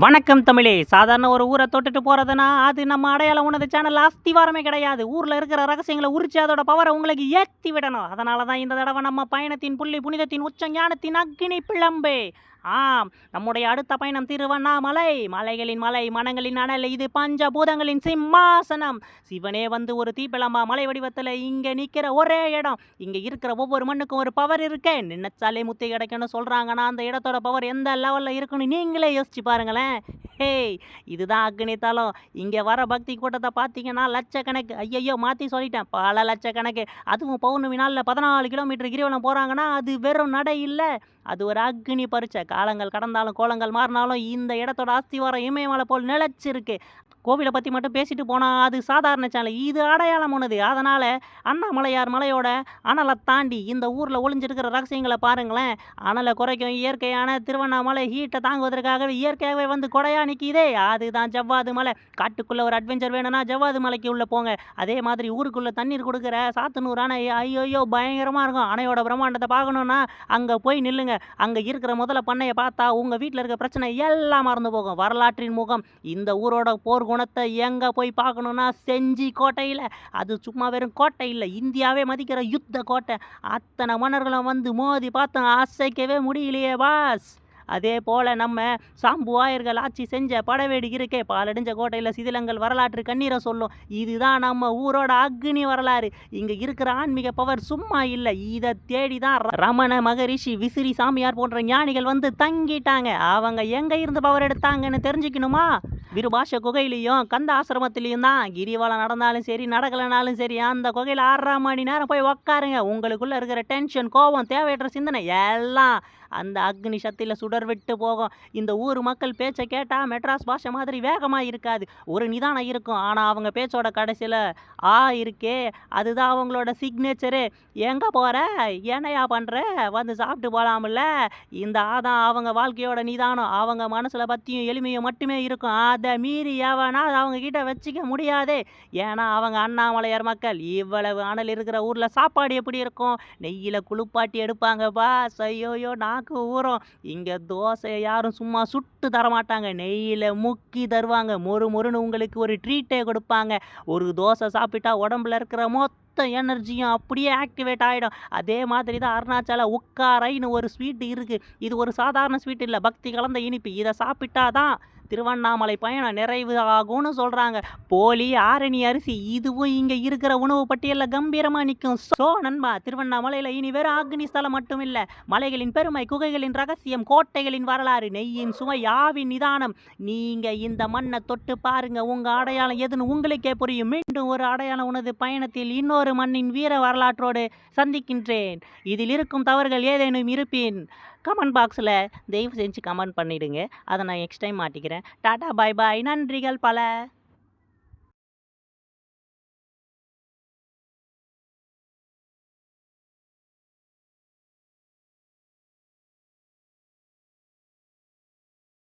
வணக்கம் தமிழே. சாதாரண ஒரு ஊரை தொட்டுட்டு போகிறதுனா அது நம்ம அடையாளம் உனது சேனல் அஸ்திவாரமே கிடையாது. ஊரில் இருக்கிற ரகசியங்களை உரிச்சு அதோட பவரை உங்களுக்கு ஏற்றி விடணும். அதனால தான் இந்த தடவை நம்ம பயணத்தின் புள்ளி புனிதத்தின் உச்ச ஞானத்தின் அக்னி பிளம்பே. ஆம் நம்முடைய அடுத்த பயணம் திருவண்ணாமலை. மலைகளின் மலை மனங்களின் அனல் இது பஞ்சபூதங்களின் சிம்மாசனம். சிவனே வந்து ஒரு தீப்பிழம்பா மலை வடிவத்தில் இங்கே நிற்கிற ஒரே இடம். இங்கே இருக்கிற ஒவ்வொரு மண்ணுக்கும் ஒரு பவர் இருக்கேன் நினைச்சாலே முத்தி கிடைக்கும்னு சொல்கிறாங்கன்னா அந்த இடத்தோட பவர் எந்த லெவலில் இருக்குன்னு நீங்களே யோசிச்சு பாருங்களேன். ஹேய் இதுதான் அக்னி தலம் இங்கே வர பக்தி கூட்டத்தை பார்த்தீங்கன்னா லட்சக்கணக்கு. ஐயையோ மாற்றி சொல்லிட்டேன். பல லட்சக்கணக்கு. அதுவும் பௌர்ணமி நாளில் பதினாலு கிலோமீட்டர் கிரிவலம் போகிறாங்கன்னா அது வெறும் நடை இல்லை. அது ஒரு அக்னி பரீட்சை. காலங்கள் கடந்தாலும் கோலங்கள் மாறினாலும் இந்த இடத்தோட அஸ்திவாரம் இமயமலை போல் நிலச்சிருக்கு. கோவிலை பற்றி மட்டும் பேசிட்டு போனால் அது சாதாரண சேனல் இது அடையாளமானது அதனால் அண்ணாமலையார் மலையோட அணலை தாண்டி இந்த ஊரில் ஒளிஞ்சிருக்கிற ரகசியங்களை பாருங்களேன். அனலை குறைக்கும் இயற்கையான திருவண்ணாமலை ஹீட்டை தாங்குவதற்காகவே இயற்கையாகவே வந்து கொடையா நிற்கிதே அதுதான் ஜவ்வாது மலை. காட்டுக்குள்ளே ஒரு அட்வென்ச்சர் வேணும்னா ஜவ்வாது மலைக்கு உள்ளே போங்க. அதே மாதிரி ஊருக்குள்ளே தண்ணீர் கொடுக்குற சாத்தனூர் அணை ஐயோயோ பயங்கரமாக இருக்கும். அணையோட பிரம்மாண்டத்தை பார்க்கணுன்னா அங்கே போய் நில்லுங்க. அங்கே இருக்கிற முதல்ல பண்ணையை பார்த்தா உங்கள் வீட்டில் இருக்க பிரச்சனை எல்லாம் மறந்து போகும். வரலாற்றின் முகம். இந்த ஊரோட போர் குணத்தை எங்கே போய் பார்க்கணுன்னா செஞ்சி கோட்டையில். அது சும்மா வெறும் கோட்டை இல்லை இந்தியாவே மதிக்கிற யுத்த கோட்டை. அத்தனை மன்னர்களும் வந்து மோதி பார்த்தோம் அசைக்கவே முடியலையே பாஸ். அதே போல் நம்ம சாம்புவாயர்கள் ஆட்சி செஞ்ச படவேடி இருக்கே பாலடைஞ்ச கோட்டையில் சிதிலங்கள் வரலாற்று கண்ணீரை சொல்லும். இதுதான் நம்ம ஊரோட அக்னி வரலாறு. இங்கே இருக்கிற ஆன்மீக பவர் சும்மா இல்லை இதை தேடி தான் ரமண மகரிஷி விசிறி சாமியார் போன்ற ஞானிகள் வந்து தங்கிட்டாங்க. அவங்க எங்கே இருந்து பவர் எடுத்தாங்கன்னு தெரிஞ்சுக்கணுமா? விருபாஷ குகையிலையும் கந்த ஆசிரமத்திலையும் தான் கிரிவலம் நடந்தாலும் சரி நடக்கலைனாலும் சரி அந்த குகையில் ஆறரை மணி நேரம் போய் உக்காருங்க. உங்களுக்குள்ளே இருக்கிற டென்ஷன் கோபம் தேவையற்ற சிந்தனை எல்லாம் அந்த அக்னி சக்தியில் சுடர் விட்டு போகும். இந்த ஊர் மக்கள் பேச்சை கேட்டால் மெட்ராஸ் பாஷை மாதிரி வேகமாக இருக்காது. ஒரு நிதானம் இருக்கும். ஆனால் அவங்க பேச்சோட கடைசியில் ஆ இருக்கே. அதுதான் அவங்களோட சிக்னேச்சரு எங்கே போகிற என்னையா பண்ணுற வந்து சாப்பிட்டு போகலாம்ல இந்த ஆதான் அவங்க வாழ்க்கையோட நிதானம். அவங்க மனசில் பற்றியும் எளிமையும் மட்டுமே இருக்கும். அது மீறி எவனா அதை அவங்க கிட்ட வச்சுக்க முடியாதே. ஏன்னா அவங்க அண்ணாமலையார் மக்கள் இவ்வளவு அனல் இருக்கிற ஊரில் சாப்பாடு எப்படி இருக்கும்? நெய்யில் குளிப்பாட்டி எடுப்பாங்கப்பா சையோயோ நாக்கு ஊறும். இங்கே தோசையை யாரும் சும்மா சுட்டு தர மாட்டாங்க நெய்யில் முக்கி தருவாங்க. மொறு மொறுன்னு உங்களுக்கு ஒரு ட்ரீட்டே கொடுப்பாங்க. ஒரு தோசை சாப்பிட்டா உடம்புல இருக்கிற மொத்த எனர்ஜியும் அப்படியே ஆக்டிவேட் ஆகிடும் அதே மாதிரி தான் அருணாச்சல உக்காரைன்னு ஒரு ஸ்வீட்டு இருக்குது இது ஒரு சாதாரண ஸ்வீட் இல்லை. பக்தி கலந்த இனிப்பு. இதை சாப்பிட்டா தான் திருவண்ணாமலை பயணம் நிறைவு ஆகும்னு சொல்கிறாங்க போலி ஆரணி அரிசி இதுவும் இங்கே இருக்கிற உணவு பட்டியலில் கம்பீரமாக நிற்கும் ஸோ நண்பா திருவண்ணாமலையில் இனி வெறும் ஆக்னி ஸ்தலம் மட்டும் இல்லை மலைகளின் பெருமை குகைகளின் ரகசியம் கோட்டைகளின் வரலாறு நெய்யின் சுவை ஆவின் நிதானம். நீங்கள் இந்த மண்ணை தொட்டு பாருங்க. உங்கள் அடையாளம் எதுன்னு உங்களுக்கே புரியும். மீண்டும் ஒரு அடையாளம் உனது பயணத்தில் இன்னொரு மண்ணின் வீர வரலாற்றோடு சந்திக்கின்றேன். இதில் இருக்கும் தவறுகள் ஏதேனும் இருப்பின் கமெண்ட் பாக்ஸில் தயவு செஞ்சு கமெண்ட் பண்ணிவிடுங்க அதை நான் next time மாட்டிக்கிறேன். Tata bye bye. நன்றிகள் பல.